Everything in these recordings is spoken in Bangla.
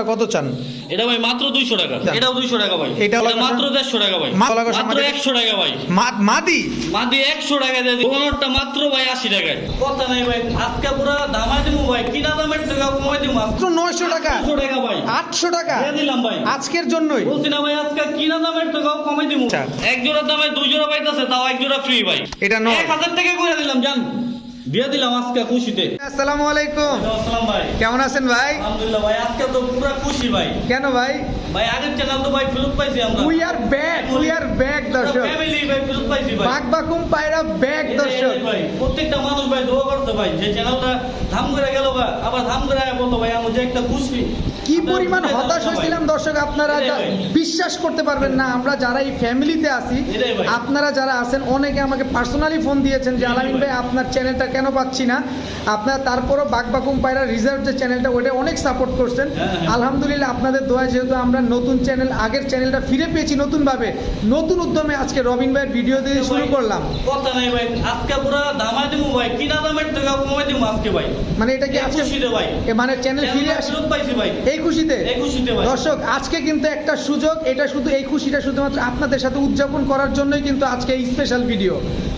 নটটা কত চান? এটা ভাই মাত্র দুইশো টাকা। এটাও দুইশো টাকা ভাই। এটা মাত্র দেড়শো টাকা ভাই। মাত্র একশো টাকা ভাই। মাদি? মাদি একশো টাকা দিয়ে পনেরোটা মাত্র ভাই আশি টাকায়। কথা নাই ভাই। আজকে পুরো দামাই দিব ভাই। কিনা দামের টাকা কমাই দিব মাত্র নয়শো টাকা। আটশো টাকা ভাই। আটশো টাকা। দিয়ে দিলাম ভাই। আজকের জন্যই। বলছি না ভাই আজকে কিনা দামের টাকাও কমাই দিব আচ্ছা। এক জোড়ার দামে দুই জোড়া পাইতেছে তাও এক জোড়া ফ্রি ভাই। এটা নয়। এক হাজার টাকা করে দিলাম জান। দিয়ে দিলাম আজকে খুশিতে। আসসালামু আলাইকুম। আসসালাম ভাই। কেমন আছেন ভাই? আলহামদুলিল্লাহ ভাই আজকে তো পুরো খুশি ভাই। কেন ভাই? ভাই আগের চ্যানেল তো ভাই ফেরত পাইছি আমরা। We are back we are back দর্শক। ফ্যামিলি ভাই ফেরত পাইছি ভাই। বাঘ বাকুম পায়রা ব্যাক দর্শক। ভাই প্রত্যেকটা মানুষ ভাই দোয়া করতে ভাই যে চ্যানেলটা ধাম করে গেল বা আবার ধাম করে আয়া বলতো ভাই আমি যে একটা খুশি। কি পরিমাণ হতাশ হয়েছিলাম দর্শক আপনারা। বিশ্বাস করতে পারবেন না আমরা যারা এই ফ্যামিলিতে আছি আপনারা যারা আছেন অনেকে আমাকে পার্সোনালি ফোন দিয়েছেন যে আলামিন ভাই। ভাই আপনার চ্যানেলটা কেন পাচ্ছি না? আপনারা তারপরও বাগবাকুম পায়রা রিজার্ভ যে চ্যানেলটা ওটা অনেক সাপোর্ট করছেন। হ্যাঁ, হ্যাঁ। আলহামদুলিল্লাহ আপনাদের দোয়া যেহেতু আমরা নতুন চ্যানেল আগের চ্যানেলটা ফিরে পেয়েছি নতুনভাবে নতুন উদ্যমে আজকে রবিন ভাইয়ের ভিডিও দিয়ে শুরু করলাম। কথা নাই ভাই আজকে পুরো দামাই দিব ভাই কিনা দামের টাকা কমাই দিব আজকে ভাই। মানে এটা কি এই আজকে ভাই। মানে চ্যানেল ফিরে চ্যানেলটা আসে ফেরত পাইছি ভাই। এই খুশিতে? এই খুশিতে ভাই। দর্শক আজকে কিন্তু একটা সুযোগ এটা শুধু এই খুশিটা শুধুমাত্র আপনাদের সাথে উদযাপন করার জন্যই কিন্তু আজকে এই স্পেশাল ভিডিও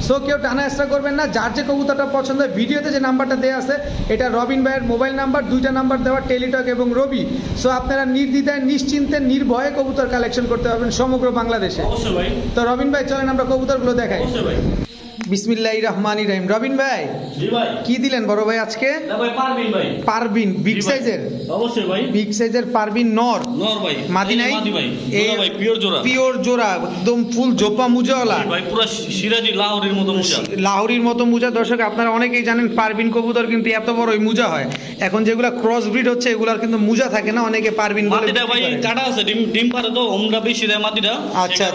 সো কেউ টানা এক্সট্রা করবেন না যার যে কবুতরটা পছন্দ হয় ভিডিওতে যে নাম্বারটা দেওয়া আছে এটা রবিন ভাইয়ের মোবাইল নাম্বার দুইটা নাম্বার দেওয়া টেলিটক এবং রবি। সো আপনারা নির্দ্বিধায় নিশ্চিন্তে নির্ভয়ে কবুতর কালেকশন করতে পারবেন সমগ্র বাংলাদেশে। তো রবিন ভাই চলেন আমরা কবুতরগুলো দেখাই। ভাই। বিসমিল্লাহ রহমান রহিম। রবিন ভাই কি দিলেন বড় ভাই আজকে? পারবিন বিগ সাইজের অবশ্যই ভাই। বিগ সাইজের পারবিন নর। নর ভাই। মাদি এই নাই? এই- ভাই পিওর জোড়া। পিওর জোড়া একদম ফুল জোপা মুজাওয়ালা। ভাই পুরো সিরাজি লাহোরের মতো মুজা। লাহোরির মতো মুজা। দর্শক আপনারা অনেকেই জানেন পারবিন কবুতর কিন্তু এত বড় মুজা হয়। এখন যেগুলা ক্রস ব্রিড হচ্ছে এগুলার কিন্তু মুজা থাকে না। অনেকে পারবিন বলে বিক্রি ভাই কাটা আছে ডিম ডিম পারে তো হোমটা বেশি দেয় মাটিটা আচ্ছা।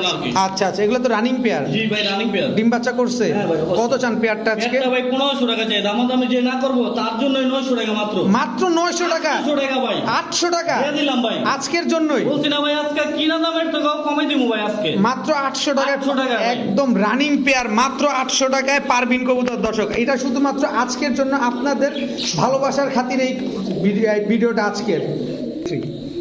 আচ্ছা আচ্ছা এগুলো তো রানিং পেয়ার জি ভাই রানিং পেয়ার ডিম বাচ্চা করছে? হ্যাঁ ভাই, কত চান পেয়ারটা আজকে ভাই পনেরোশো টাকা চাই দামাদামি যে না করব তার জন্য নয়শো টাকা মাত্র। মাত্র নয়শো টাকা? আটশো টাকা ভাই। আটশো টাকা? দিলাম ভাই। আজকের জন্যই? বলছি না ভাই আজকে কিনা দামের টাকাও কমে দিব ভাই আজকে। মাত্র আটশো টাকা 800 টাকা একদম রানিং পেয়ার মাত্র আটশো টাকায় পারবিন কবুতর। দর্শক এটা শুধুমাত্র আজকের জন্য আপনাদের ভালোবাসার খাতির এই এই ভিডিওটা আজকের।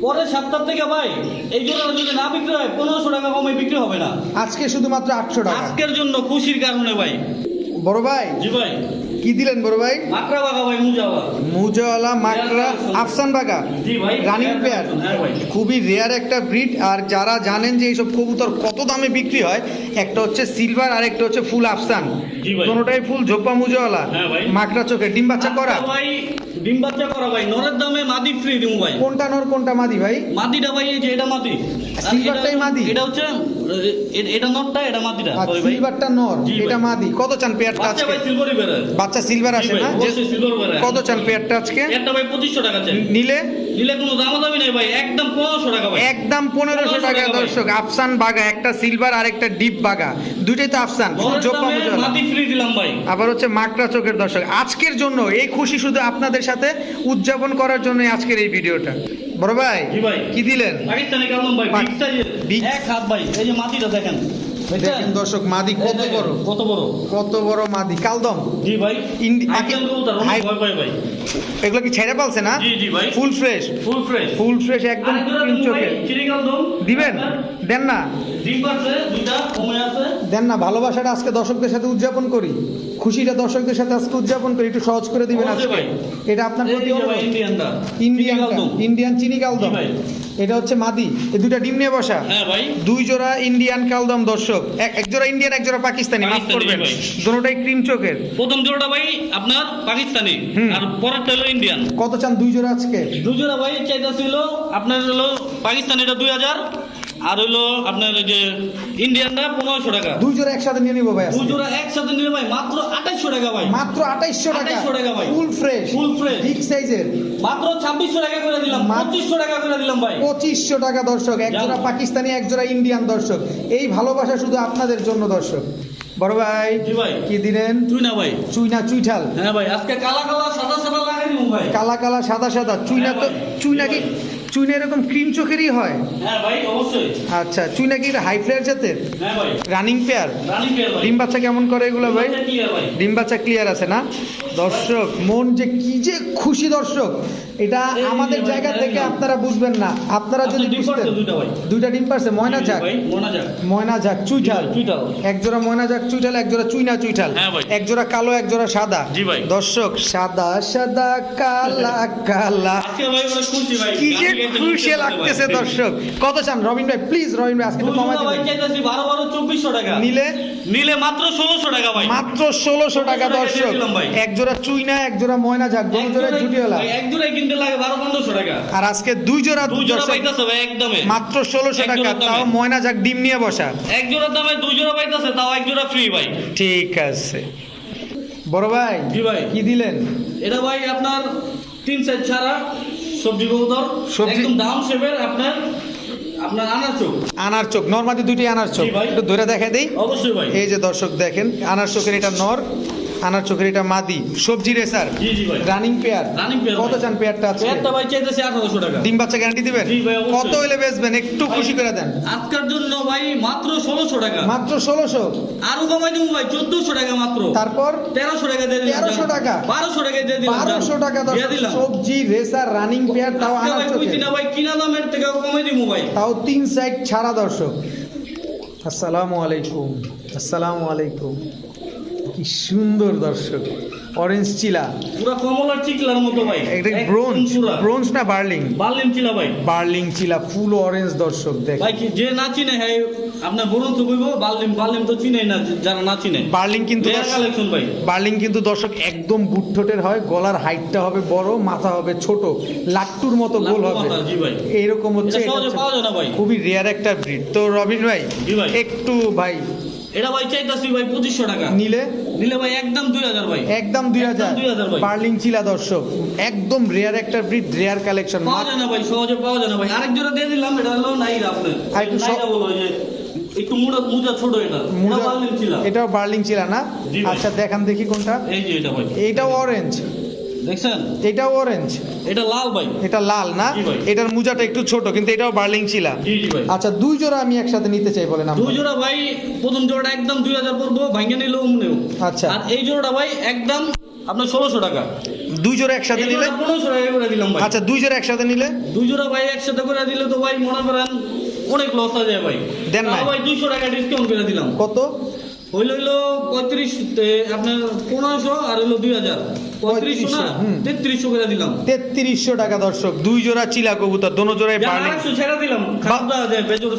পরের সপ্তাহ থেকে ভাই এই জন্য যদি না বিক্রি হয় পনেরোশো টাকা কমে বিক্রি হবে না। আজকে শুধুমাত্র আটশো টাকা। আজকের জন্য খুশির কারণে ভাই। বড় ভাই জি ভাই। কি দিলেন বড় ভাই? মাকড়া বাগা ভাই। মুজাওয়ালা মাকড়া আফসান বাগা রানিং পেয়ার হ্যাঁ খুবই রেয়ার একটা ব্রিড আর যারা জানেন যে এইসব কবুতর কত দামে বিক্রি হয় একটা হচ্ছে সিলভার আর একটা হচ্ছে ফুল আফসান। কোনোটাই ফুল ঝোপা মুজাওয়ালা হ্যাঁ। মাকড়া চোখে ডিম বাচ্চা করা? ভাই ডিম বাচ্চা করা ভাই। নরের দামে মাদি ফ্রি দিব ভাই। কোনটা নর কোনটা মাদি ভাই? মাদিটা ভাই এই যে এটা মাদি। সিলভারটাই মাদি? এটা হচ্ছে এটা নটটা এটা মাদিটা। আর ওই ভাই। সিলভারটা নর এটা মাদি। কত চান পেয়ারটা বাচ্চা ভাই সিলভারই বেরোয়। বাচ্চা সিলভার আসে না? কত চান পেয়ারটা আজকে? একটা ভাই পঁচিশশো টাকা চাই। নিলে? নিলে কোনো দামাদামি নেই ভাই একদম পনেরোশো টাকা ভাই। একদম 1500 টাকা দর্শক আফসান বাগা একটা সিলভার আর একটা ডিপ বাগা। দুইটাই তো আফসান। ঝোপা দামে ফ্রি দিলাম ভাই। আবার হচ্ছে মাকড়া চোখের দর্শক। আজকের জন্য এই খুশি শুধু আপনাদের সাথে উদযাপন করার জন্য আজকের এই ভিডিওটা। বড় ভাই কি দিলেন? পাকিস্তানি কালম ভাই বিগ এক হাত ভাই এই যে মাটিটা দেখেন? দেখেন দর্শক মাদি কত বড়? কত বড়? কত বড় মাদি? কালদম। জি ভাই। ভাই। এগুলো কি ছেড়ে পালছে না? জি জি ভাই। Full fresh full fresh full fresh একদম চোখে। দিবেন? দেন না। দেন না ভালোবাসাটা আজকে দর্শকদের সাথে উদযাপন করি। খুশিটা দর্শকদের সাথে আজকে উদযাপন করি। একটু সহজ করে দিবেন আজকে। এটা আপনার প্রতি ইন্ডিয়ান। ইন্ডিয়ান চিনি কালদম। এটা হচ্ছে মাদি। এই দুইটা ডিম নিয়ে বসা। হ্যাঁ ভাই। দুই জোড়া ইন্ডিয়ান কালদম দর্শক। এক জোড়া ইন্ডিয়ান এক জোড়া পাকিস্তানি। মাফ করবেন। দুটোটাই ক্রিম চোখের। প্রথম জোড়াটা ভাই আপনার পাকিস্তানি। আর পরেরটা হলো ইন্ডিয়ান। কত চান দুই জোড়া আজকে? দুই জোড়া ভাই চাইতা ছিল আপনার হলো পাকিস্তানিটা দুই হাজার। আর হলো আপনার ওই যে ইন্ডিয়ানটা পনেরোশো টাকা। দুই জোড়া একসাথে নিয়ে নিবো ভাই আজকে। দুজোড়া একসাথে নিলে ভাই মাত্র আঠাইশশো টাকা ভাই। মাত্র আঠাইশশো টাকা। 2800 টাকা ভাই। Full fresh Full fresh। Big সাইজের মাত্র ছাব্বিশশো টাকা করে দিলাম পঁচিশশো টাকা করে দিলাম ভাই। পঁচিশশো টাকা দর্শক এক জোড়া পাকিস্তানি এক জোড়া ইন্ডিয়ান দর্শক। এই ভালোবাসা শুধু আপনাদের জন্য দর্শক। বড় ভাই ভাই। কি দিলেন? তুই না ভাই। চুইনা চুইঠাল। হ্যাঁ ভাই আজকে কালা কালা সাদা সাদা লাগাই ভাই। কালা কালা সাদা সাদা। চুইনা তো হ্যাঁ চুইনা কি চুইনা এরকম ক্রিম চোখেরই হয়? হ্যাঁ ভাই অবশ্যই। আচ্ছা চুইনা কি হাই ফ্লেয়ার জাতের? হ্যাঁ ভাই। রানিং পেয়ার রানিং পেয়ার ভাই। ডিম বাচ্চা কেমন করে এগুলো ভাই? ডিম বাচ্চা ক্লিয়ার আছে না? দর্শক মন যে কি যে খুশি দর্শক এটা আমাদের জায়গা থেকে আপনারা বুঝবেন না। আপনারা যদি বুঝতেন দুইটা ডিম পারছে ময়না যাক মোনা ময়না যাক চুইঠাল। এক জোড়া ময়না যাক চুইঠাল এক জোড়া চুইনা চুইঠাল। হ্যাঁ। এক জোড়া কালো এক জোড়া সাদা। দর্শক সাদা সাদা কালা কালা। ভাই। কি যে খুশি লাগতেছে দর্শক। কত চান? রবিন ভাই প্লিজ রবিন ভাই আজকে দুজোড়া কমাই দিবেন চাইতেছি বারো বারো টাকা। নিলে? নিলে মাত্র ষোলোশো টাকা ভাই। মাত্র 1600 টাকা দর্শক। এক জোড়া চুইনা এক জোড়া ময়না যাক দু এক জোড়া জোড়ায়- জুটিওলা ভাই, এক জোড়ায় কিনতে লাগে বারো পনেরোশো টাকা। আর আজকে দুই জোড়া দুই জোড়া পাইতেছে ভাই একদমে। মাত্র ষোলোশো এক টাকা তাও ময়না যাক ডিম নিয়ে বসা। এক জোড়া দামে দুই জোড়া পাইতেছে তাও এক জোড়া ফ্রি ভাই। ঠিক আছে। বড় ভাই জি ভাই। কি দিলেন? এটা ভাই আপনার তিন সাইজ ছাড়া সবজি কবুতর সবজি- একদম শেপের আপনার আপনার আনার চোখ। আনার চোখ নর্মাদি দুইটি আনার চোখ। একটু ধরে দেখা দেই। অবশ্যই ভাই। এই যে দর্শক দেখেন আনার চোখের এটা নর। আনার চোখের এটা মাদি। সবজি রেসার রানিং পেয়ার কত চান পেয়ারটা আজকে? পেয়ারটা ভাই চাইতেছে আঠারোশো টাকা। ডিম বাচ্চা গ্যারান্টি দিবেন। কত হইলে বেচবেন? একটু খুশি করে দেন। আজকের জন্য ভাই মাত্র ষোলোশো টাকা। মাত্র ষোলোশো? আরও কমাই দেবো ভাই চোদ্দশো টাকা মাত্র। তারপর? তেরোশো টাকা দিয়ে দিলাম 1300 টাকা? বারোশো টাকা দিয়ে দিলাম বারোশো টাকা দিয়ে দিলাম। সবজি রেসার রানিং পেয়ার তাও আনার চোখে। ভাই কিনা দামের থেকে কমাই দিব ভাই। তাও তিন সাইড ছাড়া দর্শক। আসসালামু আলাইকুম। আসসালামু আলাইকুম। কি সুন্দর দর্শক। অরেঞ্জ চিলা। পুরা কমলার চিকলার মতো ভাই। এটা ব্রোঞ্জ। ব্রোঞ্জ না বার্লিং? বার্লিং চিলা ভাই। বার্লিং চিলা ফুল অরেঞ্জ দর্শক দেখ। ভাই কি যে না চিনে হ্যাঁ আপনার তো কইব বার্লিন বার্লিং তো চিনেই না যারা না চিনে। বার্লিং কিন্তু কালেকশন ভাই। বার্লিং কিন্তু দর্শক একদম বুটঠোটের হয় গলার হাইটটা হবে বড় মাথা হবে ছোট লাট্টুর মতো গোল হবে। মাথা, জি ভাই। এইরকম হচ্ছে এটা এটা সহজে পাওয়া যায় না ভাই। খুবই রেয়ার একটা ব্রিড তো রবিন ভাই জি ভাই। একটু ভাই এটা ভাই চাইতাছি ভাই পঁচিশশো টাকা। নিলে? নিলে ভাই একদম দুই হাজার ভাই। একদম দুই হাজার। একদম 2000 ভাই। বার্লিং চিলা দর্শক। একদম রেয়ার একটা ব্রিড রেয়ার কালেকশন পাওয়া যায় না ভাই সহজে পাওয়া যায় না ভাই। আরেক জোড়া দিয়ে দিলাম এটা হলো নাই একটু সব- নাইরা বলো যে একটু মুড়া মুজা ছোট এটা। চিলা এটাও বার্লিং চিলা না? আচ্ছা দেখান দেখি কোনটা। এই যে এটা ভাই। এটাও অরেঞ্জ দেখছেন? এটাও অরেঞ্জ এটা লাল ভাই। এটা লাল না? এটার মুজাটা একটু ছোট কিন্তু এটাও বার্লিং ভাই। আচ্ছা দুই জোড়া আমি একসাথে নিতে চাই বলেন দুই জোড়া ভাই প্রথম জোড়াটা একদম দুই হাজার পড়ব ভাঙ্গে নিলেও নেও আচ্ছা। আর এই জোড়াটা ভাই একদম আপনার ষোলোশো টাকা। দুই জোড়া একসাথে নিলে? পনেরোশো টাকা করে দিলাম ভাই। আচ্ছা দুই জোড়া একসাথে নিলে? দুই জোড়া ভাই একসাথে করে দিলে তো ভাই মনে করেন অনেক লস হয়ে যায় ভাই। দেন। ভাই দুইশো টাকা ডিসকাউন্ট করে দিলাম। কত? হইল হইল পঁয়ত্রিশ আপনার পনেরোশো আর হইল দুই হাজার। পঁয়ত্রিশশো না? তেত্রিশশো করে দিলাম। তেত্রিশশো টাকা দর্শক দুই জোড়া চিলা কবুতর দোনো জোড়ায় বার্লিং ছেড়ে দিলাম।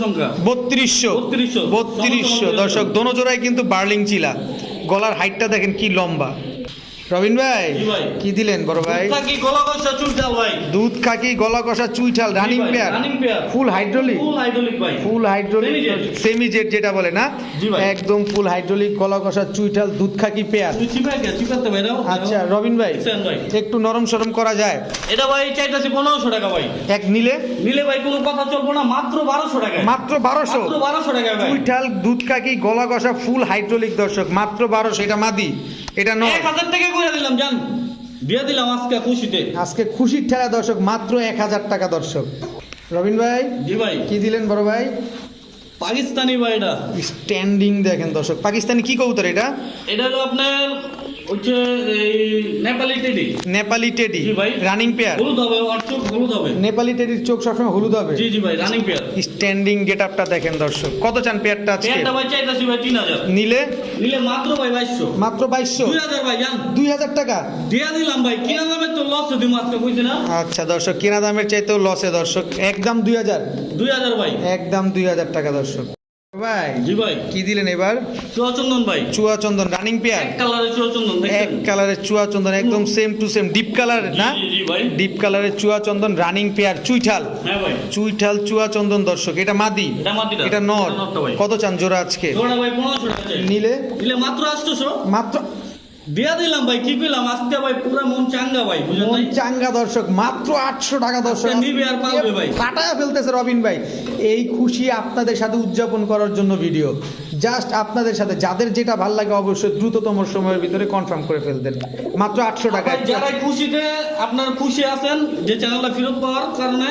সংখ্যা। বত্রিশশো। 3200 বত্রিশশো দর্শক দোনো জোড়ায় কিন্তু বার্লিং চিলা। গলার হাইটটা দেখেন কি লম্বা। রবিন ভাই কি দিলেন বড় ভাই? গলা কষা চুলটাল ভাই। দুধ খাকি গলা কষা চুইঠাল running pair full hydraulic full hydraulic ভাই। ফুল হাইড্রোলিক সেমি জেট যেটা বলে না? একদম ফুল হাইড্রোলিক গলা কষা চুইঠাল দুধ খাকি পেয়ার আচ্ছা রবিন ভাই একটু নরম সরম করা যায়? এটা ভাই চাইতেছি পনেরোশো টাকা ভাই। এক নিলে? নিলে ভাই কোনো কথা চলবো না মাত্র বারোশো টাকা মাত্র টাকা ভাই। চুইঠাল দুধ কাকি গলা কষা ফুল হাইড্রোলিক দর্শক মাত্র বারোশো এটা মাদি এটা নয়। এক হাজার টাকা করে দিলাম জান। দিয়ে দিলাম আজকে খুশিতে। আজকে খুশির ঠেলা দর্শক মাত্র এক হাজার টাকা দর্শক। রবিন ভাই জি ভাই। কি দিলেন বড় ভাই? পাকিস্তানি ভাই এটা। স্ট্যান্ডিং দেখেন দর্শক। পাকিস্তানি কি কবুতর এটা? এটা হলো আপনার হচ্ছে এই নেপালি টেডি। নেপালি টেডি জি ভাই। রানিং পেয়ার হলুদ হবে আর চোখ হলুদ হবে। নেপালি টেডির চোখ সবসময় হলুদ হবে। জি জি ভাই রানিং পেয়ার স্ট্যান্ডিং গেট আপটা দেখেন দর্শক কত চান পেয়ারটা আজকে? পেয়ারটা ভাই চাইতেছি ভাই তিন হাজার। নিলে? নিলে মাত্র ভাই বাইশশো। মাত্র বাইশশো? দুই হাজার ভাই জান। দুই হাজার টাকা? দিয়ে দিলাম ভাই কিনা দামে তো লস দিম আজকে বুঝছি না? আচ্ছা দর্শক কেনা দামের চাইতেও লসে দর্শক একদম দুই হাজার। দুই হাজার ভাই। একদম দুই হাজার টাকা দর্শক। ভাই জি ভাই। কি দিলেন এবার? চুয়াচন্দন ভাই। রানিং পেয়ার এক কালারের চুয়াচন্দন এক কালারের একদম same to same deep colour না? ডিপ কালারের চুয়া চন্দন রানিং পেয়ার চুইঠাল। হ্যাঁ ভাই। চুইঠাল চুয়া চন্দন দর্শক এটা মাদি। এটা নর। কত চান জোড়া আজকে? জোড়া ভাই পনেরোশো টাকা নিলে? নিলে মাত্র আটশোশো। মাত্র দিয়া দিলাম ভাই কি কইলাম? আজকে ভাই পুরা মন চাঙ্গা ভাই বুঝেন মন চাঙ্গা দর্শক মাত্র আটশো টাকা দর্শক। নিবে আর পালবে ভাই। ফাটায় ফেলতেছে রবিন ভাই। এই খুশি আপনাদের সাথে উদযাপন করার জন্য ভিডিও জাস্ট আপনাদের সাথে যাদের যেটা ভালো লাগে অবশ্যই দ্রুততম সময়ের ভিতরে কনফার্ম করে ফেলতেন। মাত্র আটশো টাকা। ভাই, যারা খুশিতে আপনার খুশি আছেন যে চ্যানেলটা ফেরত পাওয়ার কারণে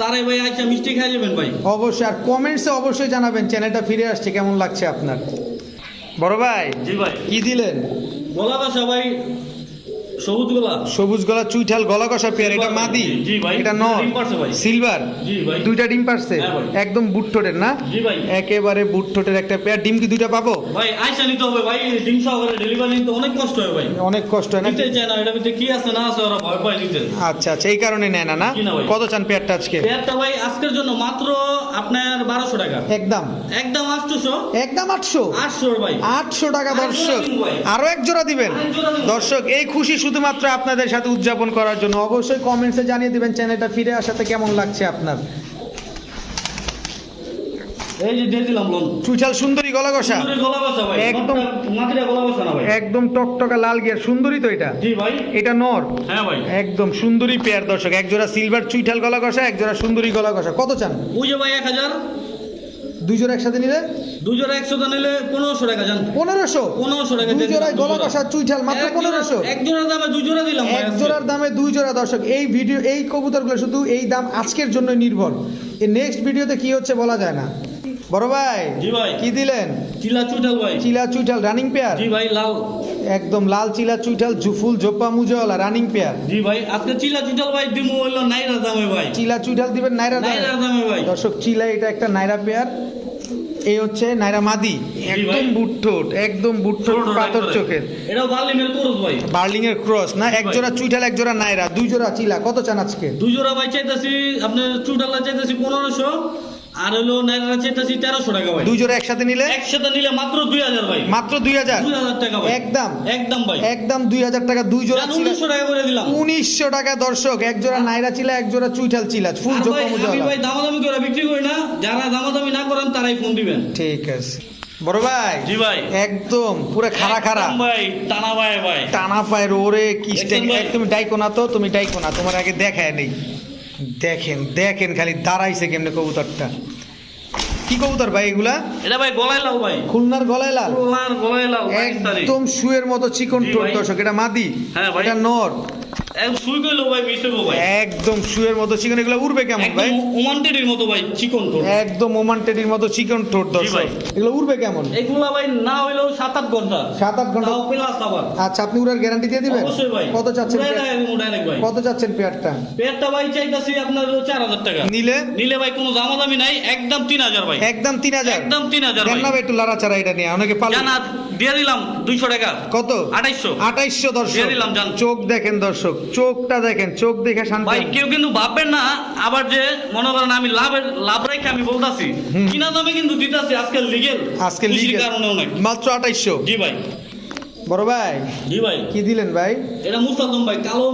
তারাই ভাই আইসা মিষ্টি খাই যাবেন ভাই। অবশ্যই আর কমেন্টসে অবশ্যই জানাবেন চ্যানেলটা ফিরে আসছে কেমন লাগছে আপনার? বড় ভাই জি ভাই। কি দিলেন? গোলা বাসা ভাই সবুজ গোলা? সবুজ গলা চুইঠাল গলা কষা পেয়ার এটা মাদি। জি ভাই। এটা নর। সিলভার? জি ভাই। দুইটা ডিম পারছে? হ্যাঁ একদম বুট ঠোঁটের না? জি ভাই। একেবারে বুট ঠোঁটের একটা পেয়ার। ডিম কি দুইটা পাবো? ভাই আইসা নিতে হবে ভাই ডিম সহকারে ডেলিভারি নিতে অনেক কষ্ট হয় ভাই। অনেক কষ্ট হয় না? নিতে চায় না এটা ভিতরে কি আছে না আছে ওরা ভয় পায় নিতে। আচ্ছা আচ্ছা এই কারণে নেয় না না। কত চান পেয়ারটা আজকে? পেয়ারটা ভাই আজকের জন্য মাত্র আপনার বারোশো টাকা। একদম। একদম আটশোশো? একদম আটশো? আটশো ভাই। আটশো টাকা দর্শক। আরও এক জোড়া দিবেন। দর্শক এই খুশি শুধুমাত্র আপনাদের সাথে উদযাপন করার জন্য। অবশ্যই কমেন্টসে জানিয়ে দিবেন চ্যানেলটা ফিরে আসাতে কেমন লাগছে আপনার। এই যে দিয়ে দিলাম লোন সুন্দরী গলা কষা একদম- গলা না ভাই। একদম টকটকা লাল গিয়ার। সুন্দরী তো এটা। জি ভাই। এটা নর। হ্যাঁ ভাই। একদম সুন্দরী পেয়ার দর্শক। এক জোড়া সিলভার চুইঠাল গলা কষা এক জোড়া সুন্দরী গলা কষা কত চান? ওই যে ভাই এক হাজার। দুই জোড়া একসাথে নিলে? দুই জোড়া একশো নিলে পনেরোশো টাকা জান। পনেরোশো? পনেরোশো টাকা দুই জোড়ায় গলা কষা চুইঠাল মাত্র পনেরোশো? এক জোড়া দামে দুই জোড়া দিলাম এক জোড়ার দামে দুই জোড়া দর্শক এই ভিডিও এই কবুতরগুলো শুধু এই দাম আজকের জন্য নির্ভর। এই নেক্সট ভিডিওতে কি হচ্ছে বলা যায় না। বড় ভাই জি ভাই। কি দিলেন? চিলা চুটাল ভাই। চিলা চুইঠাল রানিং পেয়ার জি ভাই লাল। একদম লাল চিলা চুইঠাল জুফুল জোপ্পা মুজওয়ালা রানিং পেয়ার জি ভাই আজকে চিলা চুটাল ভাই দিমু হইল নাইরা দামে ভাই। চিলা চুইঠাল দিবেন নাইরা দামে। নাইরা দামে ভাই। দর্শক চিলা এটা একটা নাইরা পেয়ার এই হচ্ছে নাইরা মাদি। একদম। বুটঠোট একদম বুটঠোট পাথর। চোখের। এটাও বার্লিনের কোরস ভাই। বার্লিং এর ক্রস না? এক জোড়া চুইঠাল এক জোড়া নাইরা। দুই জোড়া চিলা কত চান আজকে? দুই জোড়া ভাই চাইতেছি আপনার চুটালা চাইতেছি পনেরোশো। আর নাইরা তেরোশো টাকা ভাই। দুই জোড়া একসাথে নিলে? একসাথে নিলে মাত্র দুই হাজার ভাই। মাত্র দুই হাজার? দুই হাজার টাকা ভাই। একদম। একদম ভাই। একদম দুই হাজার টাকা দুই জোড়া উনিশশো টাকা করে দিলাম। উনিশশো টাকা দর্শক এক জোড়া নাইরা চিলা এক জোড়া চুইঠাল চিলা ফুল আর আমি ভাই দামাদামি করে বিক্রি করি না যারা দামাদামি না করেন তারাই ফোন দিবেন। ঠিক আছে। বড় ভাই? জি ভাই। একদম পুরো খাড়া খাড়া। ভাই টানা ভাই ভাই। টানা পায়ের ওরে কি? তুমি ডাইকো না তো তুমি ডাইকো না তোমার আগে দেখায় নেই। দেখেন দেখেন খালি দাঁড়াইছে কেমনে কবুতরটা। কি কবুতর ভাই এগুলা? এটা ভাই গলায় লাল ভাই। খুলনার গলায় লাল? খুলনার গলায় লাল একদম শুয়ের মতো চিকন টোট দশক দর্শক এটা মাদি হ্যাঁ ভাই। এটা নর। এক সুই কইলো ভাই মিশে গো ভাই। একদম শুয়ের মতো চিকন এগুলো উড়বে কেমন ভাই? একদম ওমান্টেডের মতো ভাই চিকন ঠোঁট। একদম ওমান টেডির মতো চিকন ঠোঁট দর্শক। এগুলো উড়বে কেমন? এগুলা ভাই না হইলেও সাত আট ঘণ্টা। সাত আট ঘণ্টা? প্লাস আবার। আচ্ছা আপনি উড়ার গ্যারান্টি দিয়ে দিবেন? অবশ্যই ভাই। কত চাচ্ছেন উড়াই পেয়ার? দেয় একদম ডাইরেক্ট ভাই। কত চাচ্ছেন পেয়ারটা পেয়ারটা ভাই চাইতাছি আপনার চার হাজার টাকা। নিলে? নিলে ভাই কোনো দামাদামি নাই একদম তিন হাজার ভাই। একদম তিন হাজার? একদম তিন হাজার ভাই। না ভাই একটু লাড়াচাড়া এটা নিয়ে অনেকে পাল দিয়ে দিলাম দুইশো টাকা। কত? আঠাইশশো। আঠাইশশো দর্শক। দিয়ে দিলাম, চোখ দেখেন দর্শক। চোখটা দেখেন চোখ দেখে শান্তি ভাই কেউ কিন্তু ভাববেন না আবার যে মনে করেন আমি লাভের লাভ রেখে আমি বলতাছি। কিনা দামে কিন্তু দিতাছি আজকে লিগেল আজকে লিগেল কারণে মাত্র আঠাইশশো। জি ভাই। বড় ভাই জি ভাই। কি দিলেন ভাই? এটা মুসাদম ভাই কালো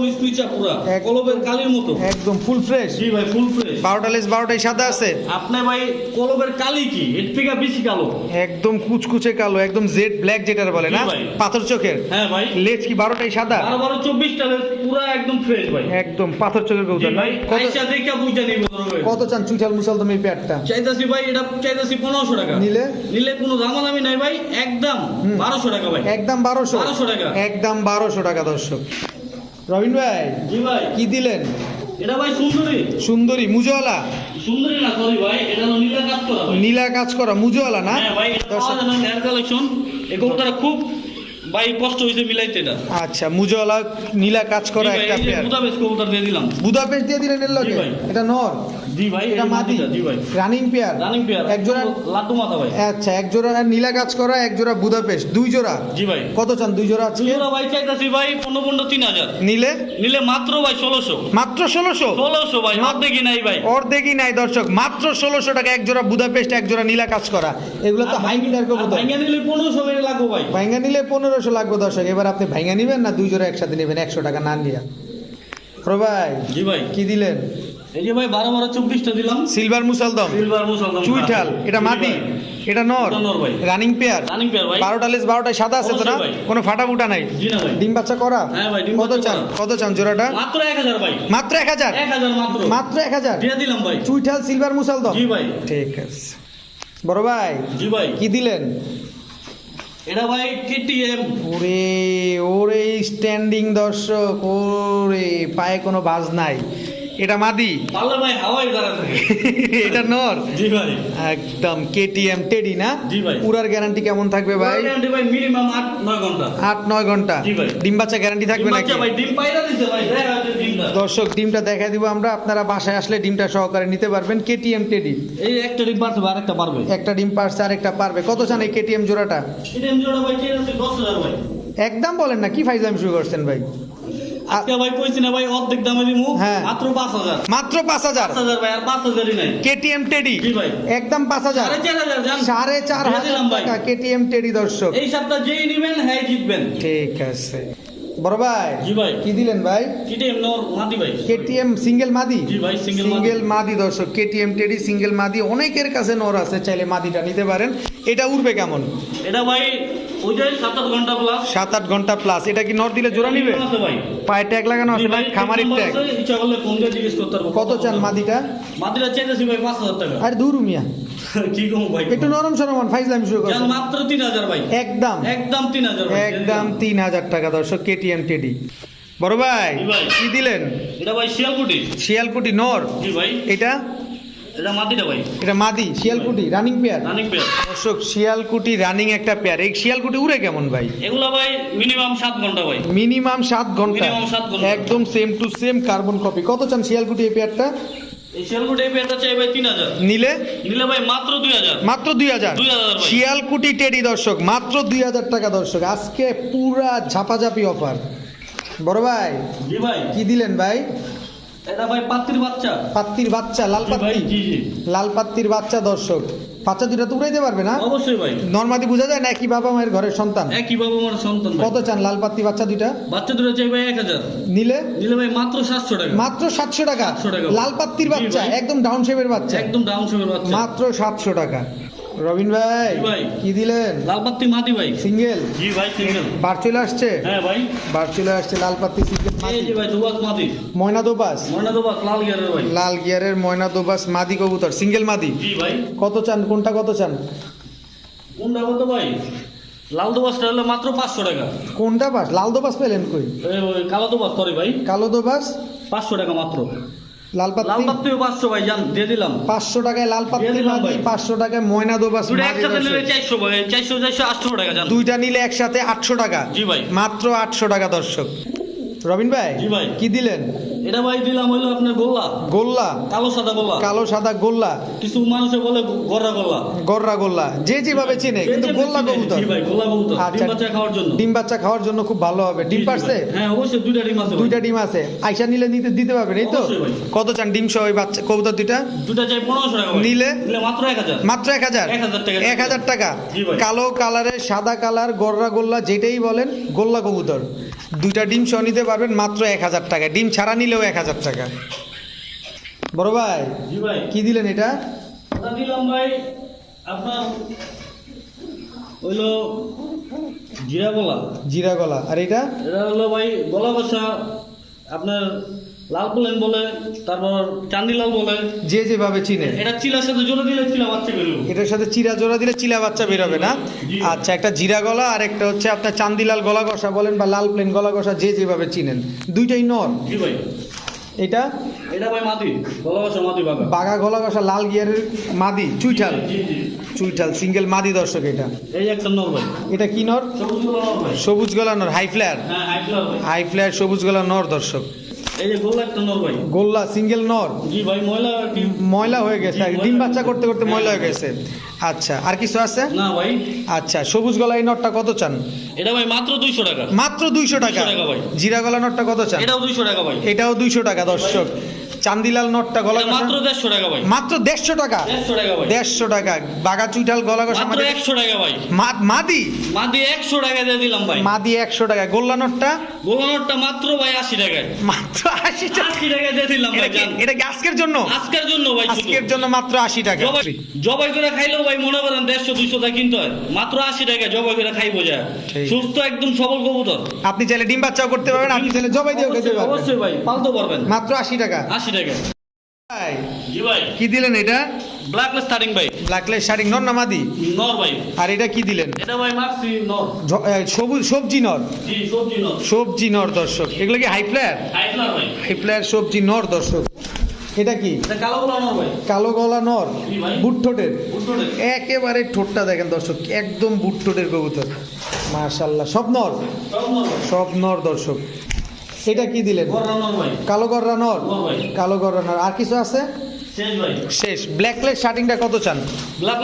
পুরা কলবের কালির মতো। একদম ফুল ফ্রেশ জি ভাই ফুল ফ্রেশ বারোটা লেস বারোটাই সাদা আছে। আপনি ভাই কলবের কালি কি? এর থেকে বেশি কালো। একদম কুচকুচে কালো একদম জেড ব্ল্যাক বলে না? পাথর চোখের। হ্যাঁ ভাই। লেজ কি বারোটাই সাদা? বারো বারো চব্বিশটা পুরা একদম ফ্রেশ ভাই। একদম পাথর চোখের কবুতর ভাই কত দেখে বুঝা নিব কত চান চুইঠাল মুসাল তুমি পেয়ারটা? চাইতাছি ভাই এটা চাইতাছি পনেরোশো টাকা। নিলে? নিলে কোনো দামাদামি নাই ভাই একদম। বারোশো টাকা ভাই। একদম বারোশো। টাকা। একদম বারোশো টাকা দর্শক। রবিন ভাই জি ভাই। কি দিলেন? এটা ভাই সুন্দরী। সুন্দরী মুজওয়ালা? সুন্দরী না সরি ভাই এটা হলো নীলা কাজ করা নীলা কাজ করা মুজওয়ালা না? হ্যাঁ ভাই এটা দর্শক পাওয়া যায় না হেয়ার কালেকশন এই কবুতরটা খুব ভাই কষ্ট হয়েছে মিলাইতে এটা। আচ্ছা মুজওয়ালা নীলা কাজ করা একটা পেয়ার বুদাপেস্ট কবুতর দিয়ে দিলাম। বুদাপেস্ট দিয়ে দিলেন এর লগে? ভাই। এটা নর? জি ভাই এটা মাদি। জি ভাই। রানিং পেয়ার রানিং পেয়ার এক জোড়া লাড্ডু মাথা ভাই। আচ্ছা এক জোড়া নীলা কাজ করা এক জোড়া বুদাপেস্ট। দুই জোড়া? জি ভাই। কত চান দুই জোড়া আছে ভাই চাইতাছি ভাই নিলে? নিলে মাত্র ভাই মাত্র ভাই অর্ধেকই নাই ভাই। অর্ধেকই নাই দর্শক মাত্র ষোলোশো টাকা এক জোড়া বুদাপেস্ট এক জোড়া নীলা কাজ করা। এগুলো তো হাই ভাইঙ্গা নিলে পনেরোশো লাগবো ভাই। ভাইঙ্গা নিলে পনেরোশো লাগবে দর্শক। এবার আপনি ভাইঙ্গা নিবেন না দুই জোড়া একসাথে নেবেন? একশো টাকা না নিয়া। ভাই জি ভাই। কি দিলেন? এই যে ভাই বারো বারো চব্বিশটা দিলাম। সিলভার মুসালদম। সিলভার মুসলমান চুইঠাল এটা মাটি এটা নর। নর ভাই। Running pair. রানিং পেয়ার ভাই। বারোটা লেস বারোটায় সাদা আছে তো না কোনো ফাটা ফুটা নাই। জি না ভাই। ডিম বাচ্চা করা? হ্যাঁ ভাই, ডিম কত চান? কত চান জোড়াটা? মাত্র এক হাজার ভাই। মাত্র এক হাজার? এক হাজার মাত্র। মাত্র এক হাজার? দিয়ে দিলাম ভাই। চুইঠাল সিলভার মুসালদম? জি ভাই। ঠিক আছে। বড় ভাই জি ভাই। কি দিলেন? এটা ভাই কেটিএম ওরে ওরে স্ট্যান্ডিং দর্শক ওরে পায়ে কোনো বাজ নাই। এটা মাদি। এটা নর। জি ভাই। একদম কেটিএম টেডি না? জি ভাই। পুরার গ্যারান্টি কেমন থাকবে ভাই? গ্যারান্টি ভাই মিনিমাম আট নয় ঘণ্টা। আট নয় ঘণ্টা। জি ভাই। ডিম বাচ্চা গ্যারান্টি থাকবে নাকি বাচ্চা ভাই ডিম পাইরা দিছে ভাই। দর্শক ডিমটা দেখা দিব আমরা। আপনারা বাসায় আসলে ডিমটা সহকারে নিতে পারবেন কেটিএম টেডি। এই একটা ডিম পারছে আর একটা পারবে। একটা ডিম পারছে আর একটা পারবে। কত চান এই কেটিএম জোড়াটা? এটা এমজোড়া ভাই চেয়ে আছে দশ হাজার ভাই। একদম বলেন না কি ফাইজলাম শুরু করছেন ভাই? আজকে ভাই কইছি না ভাই অর্ধেক দামে দিমু হ্যাঁ। মাত্র পাঁচ হাজার। মাত্র ভাই আর নাই। KTM teddy? জি ভাই। একদম টাকা কেটিএম টেডি দর্শক। এই সপ্তাহ যেই নিবেন হ্যাঁ জিতবেন। ঠিক আছে। বড় ভাই জি ভাই। কি দিলেন ভাই? কেটিএম নর মাটি ভাই। কেটিএম সিঙ্গেল মাদি? জি ভাই, single সিঙ্গেল মাদি দর্শক। কেটিএম টেডি সিঙ্গেল মাদি অনেকের কাছে নর আছে চাইলে মাদিটা নিতে পারেন। এটা উঠবে কেমন? এটা ভাই ওই যে ঘণ্টা প্লাস ঘণ্টা এটা কি নর দিলে জোড়া নিবে? পায়ে ট্যাগ লাগানো আছে ভাই, খামারির ট্যাগ ইচ্ছা করলে ফোন দিয়ে জিজ্ঞেস করতে পারব। কত চান মাদিটা? মাটিটা চাইতেছি ভাই পাঁচ হাজার টাকা। আর দূর মিয়া। কি কম ভাই? একটু নরম সরমান ফাইজলাম শুরু জান মাত্র তিন হাজার ভাই? একদম। একদম তিন হাজার ভাই। একদম তিন হাজার টাকা দর্শক কেটিএম টেডি বড় ভাই ভাই। কি দিলেন? এটা ভাই শিয়ালকুটি। শিয়ালকুটি নর। জি ভাই। এটা? এটা মাটিটা ভাই। এটা মাদি Shialkuti running pair running pair দর্শক শিয়ালকুটি রানিং একটা পেয়ার এই শিয়ালকুটি উড়ে কেমন ভাই? এগুলা ভাই মিনিমাম ঘণ্টা ভাই। মিনিমাম সাত ঘণ্টা। একদম same to same carbon copy কত চান শিয়ালকুটি এই পেয়ারটা নিলে? নিলে ভাই মাত্র দুই হাজার। মাত্র দুই হাজার? শিয়ালকুটি টেডি দর্শক মাত্র দুই হাজার টাকা দর্শক। আজকে পুরা ঝাপাঝাপি অফার বড় ভাই ভাই। কি দিলেন ভাই? এটা ভাই পাত্রির বাচ্চা। বাচ্চা লাল লাল বাচ্চা দর্শক। বাচ্চা দুটা তো উড়াইতে পারবে না? অবশ্যই ভাই। নর্মাদি বোঝা যায় না কি বাবা মায়ের ঘরের সন্তান? একই বাবা আমার সন্তান কত চান লাল পাত্তি বাচ্চা দুইটা? বাচ্চা দুটো চাই ভাই এক হাজার। নিলে? নিলে ভাই মাত্র সাতশো টাকা। মাত্র সাতশো টাকা? লাল পাত্তির বাচ্চা একদম ডাউন শেপের বাচ্চা? একদম ডাউন শুগের বাচ্চা। মাত্র সাতশো টাকা। রবিন ভাই ভাই। কি দিলেন? লাল পাত্তি মাটি ভাই। সিঙ্গেল? জি ভাই সিঙ্গেল। বার চলে আসছে? হ্যাঁ ভাই। বার চলে আসছে লাল পাত্তি সিঙ্গেল এই যে ভাই দুবাস মাটি। ময়না দোবাস? ময়না দুবাস লাল গিয়ারের ভাই। লাল গিয়ারের ময়না দোবাস মাদি কবুতর সিঙ্গেল মাদি? জি ভাই। কত চান? কোনটা কত চান? কোনটা কত ভাই? লাল দুবাসটা হলো মাত্র পাঁচশো টাকা। কোনটা বাস? লাল দোবাস পেলেন কই? কালো দুবাস সরি ভাই। কালো দোবাস? পাঁচশো টাকা মাত্র। লাল লাল পাত্তি পাত্তিও পাঁচশো ভাই জান দিয়ে দিলাম। পাঁচশো টাকায় লাল পাত্তি টাকায় ময়না দোবাস দুটো একসাথে নিলে ভাই টাকা জান। দুইটা নিলে একসাথে আটশো টাকা। জি ভাই। মাত্র আটশো টাকা দর্শক। রবিন ভাই জি ভাই। কি দিলেন? এটা ভাই দিলাম হইল আপনার গোল্লা। গোল্লা? কালো সাদা গোল্লা। কালো সাদা গোল্লা। কিছু মানুষে বলে গররা গোল্লা। গররা গোল্লা। যে যেভাবে চিনে কিন্তু গোল্লা কবুতর। জি ভাই গোল্লা কবুতর। আচ্ছা। ডিম বাচ্চা খাওয়ার জন্য। ডিম বাচ্চা খাওয়ার জন্য খুব ভালো হবে। ডিম পারছে? হ্যাঁ অবশ্যই দুইটা ডিম আছে দুইটা ডিম আছে। আইসা নিলে নিতে দিতে পারবেন এই তো? কত চান ডিম সহ ওই বাচ্চা কবুতর দুইটা? দুইটা চাই পনেরোশো টাকা নিলে? নিলে মাত্র এক হাজার। মাত্র এক হাজার? 1000 টাকা। এক হাজার টাকা? কালো কালারের সাদা কালার গররা গোল্লা যেটাই বলেন গোল্লা কবুতর। দুইটা ডিম সহ নিতে পারবেন। মাত্র এক হাজার টাকা ডিম ছাড়া নিলেও এক হাজার টাকা। বড় ভাই জি ভাই। কি দিলেন এটা? দিলাম ভাই আপনার হইল জিরা গলা। জিরা গলা। আর এটা? এটা হলো ভাই গলা বসা আপনার লাল বলে তারপর চান্দিলাল বলে। যে যেভাবে চিনে। এটা চিলার সাথে জোরে দিলে চিলা বাচ্চা বেরোবে এটার সাথে চিরা জোড়া দিলে চিলা বাচ্চা বেরোবে না? আচ্ছা একটা জিরা গলা আর একটা হচ্ছে আপনার চান্দিলাল গলা কষা বলেন বা লাল প্লেন গলা কষা যে যেভাবে চিনেন। দুইটাই নর। জি ভাই। এটা? এটা ভাই মাটি গলা বসা মাটি বাগা। বাঘা গলা কষা লাল গিয়ারের মাদি চুইঠাল? চুইঠাল সিঙ্গেল মাদি দর্শক এটা। এই একটা নর ভাই। এটা কি নর? সবুজ গোলা নর হাই ফ্লেয়ার হ্যাঁ হাই ফ্লাওয়ার ভাই। হাই ফ্লেয়ার সবুজ গলা নর দর্শক। এই যে গোলা একটা নর ভাই। গোল্লা সিঙ্গেল নর? জি ভাই ময়লা ময়লা হয়ে গেছে ডিম বাচ্চা করতে করতে ময়লা হয়ে হ্যাঁ, গেছে। আচ্ছা আর কিছু আছে? না ভাই। আচ্ছা সবুজ গলা এই নটটা কত চান? এটা ভাই মাত্র দুইশো টাকা। মাত্র দুইশো টাকা? 200 টাকা জিরা গলা নটটা কত চান? এটাও দুইশো টাকা ভাই। এটাও দুইশো টাকা দর্শক। চান্দিলাল নটটা গলা মাত্র দেড়শো টাকা ভাই। মাত্র দেড়শো টাকা? দেড়শো টাকা ভাই। দেড়শো টাকা। বাগা চুইটাল গলা কষা মাত্র মাটি- একশো টাকা ভাই। মাদি? মাদি একশো টাকা দিয়ে দিলাম ভাই। মাদি একশো টাকা। গোল্লা নটটা? গোলানোরটা মাত্র ভাই আশি টাকায়। মাত্র আশি টাকা। আশি টাকা দিয়ে দিলাম ভাই এটা কি আজকের জন্য? আজকের জন্য ভাই। আজকের জন্য মাত্র আশি টাকা। জবাই করে খাইলেও ভাই মনে করেন দেড়শো দুইশো টাকা কিনতে হয়। মাত্র আশি টাকা জবাই করে খাইবো যা। সুস্থ একদম সবল কবুতর। আপনি চাইলে ডিম বাচ্চাও করতে পারবেন আপনি চাইলে জবাই দিয়েও খেতে পারবেন। অবশ্যই ভাই পালতে পারবেন। মাত্র আশি টাকা। আশি টাকা জি ভাই। কি দিলেন এটা? ব্ল্যাকলেস স্টার্টিং ভাই। ব্ল্যাকলেস শাড়ি নর না মাদি? নর ভাই। আর এটা কি দিলেন? এটা ভাই মারছি নর। সবুজ সবজি নর। জি সবজি নর। সবজি নর দর্শক। এগুলো কি হাই ভাই। হাই ফ্লেয়ার সবজি নর দর্শক। এটা কি? কালো গোলা নর ভাই। কালো গলা নর? জি বুট ঠোঁটের একেবারে ঠোঁটটা দেখেন দর্শক। একদম বুট ঠোঁটের কবুতর। মাশাল্লাহ সব নর? সব নর দর্শক। এটা কি দিলেন? কালো গররা নর? কালো গররা নর। আর কিছু আছে? শেষ ভাই। শেষ। ব্ল্যাকলেস শার্টিংটা কত চান?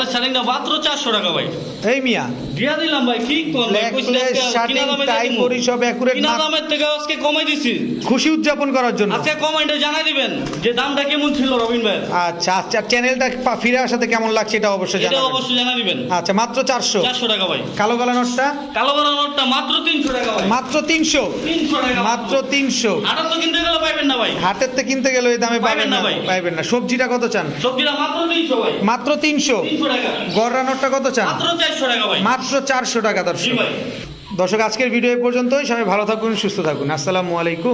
স্টার্টিংটা মাত্র চারশো টাকা ভাই। এই মিয়া। দিয়া দিলাম ভাই কি শার্টিং টাই। করি সব দামের থেকে আজকে কমাই দিছি। খুশি উদযাপন করার জন্য। আজকে কমেন্টে জানাই দিবেন যে দামটা কেমন ছিল রবিন ভাই? আচ্ছা আচ্ছা চ্যানেলটা ফিরে আসাতে কেমন লাগছে এটা অবশ্যই এটা অবশ্যই জানাই দিবেন। আচ্ছা মাত্র চারশো। চারশো টাকা ভাই। কালো গলা নটটা? কালো বড় নোটটা মাত্র তিনশো টাকা ভাই। মাত্র তিনশো। তিনশো টাকা মাত্র তিনশো। আটার তো কিনতে গেলে পাইবেন না ভাই। হাটের থেকে কিনতে গেলে ওই দামে পাবেন না না ভাই। সবজিটা কত চান? সবজিটা মাত্র তিনশো ভাই। মাত্র টাকা। কত চান? মাত্র চারশো টাকা ভাই। মাত্র চারশো টাকা দর্শক। দর্শক আজকের ভিডিও পর্যন্তই। সবাই ভালো থাকুন সুস্থ থাকুন। আসসালামু আলাইকুম।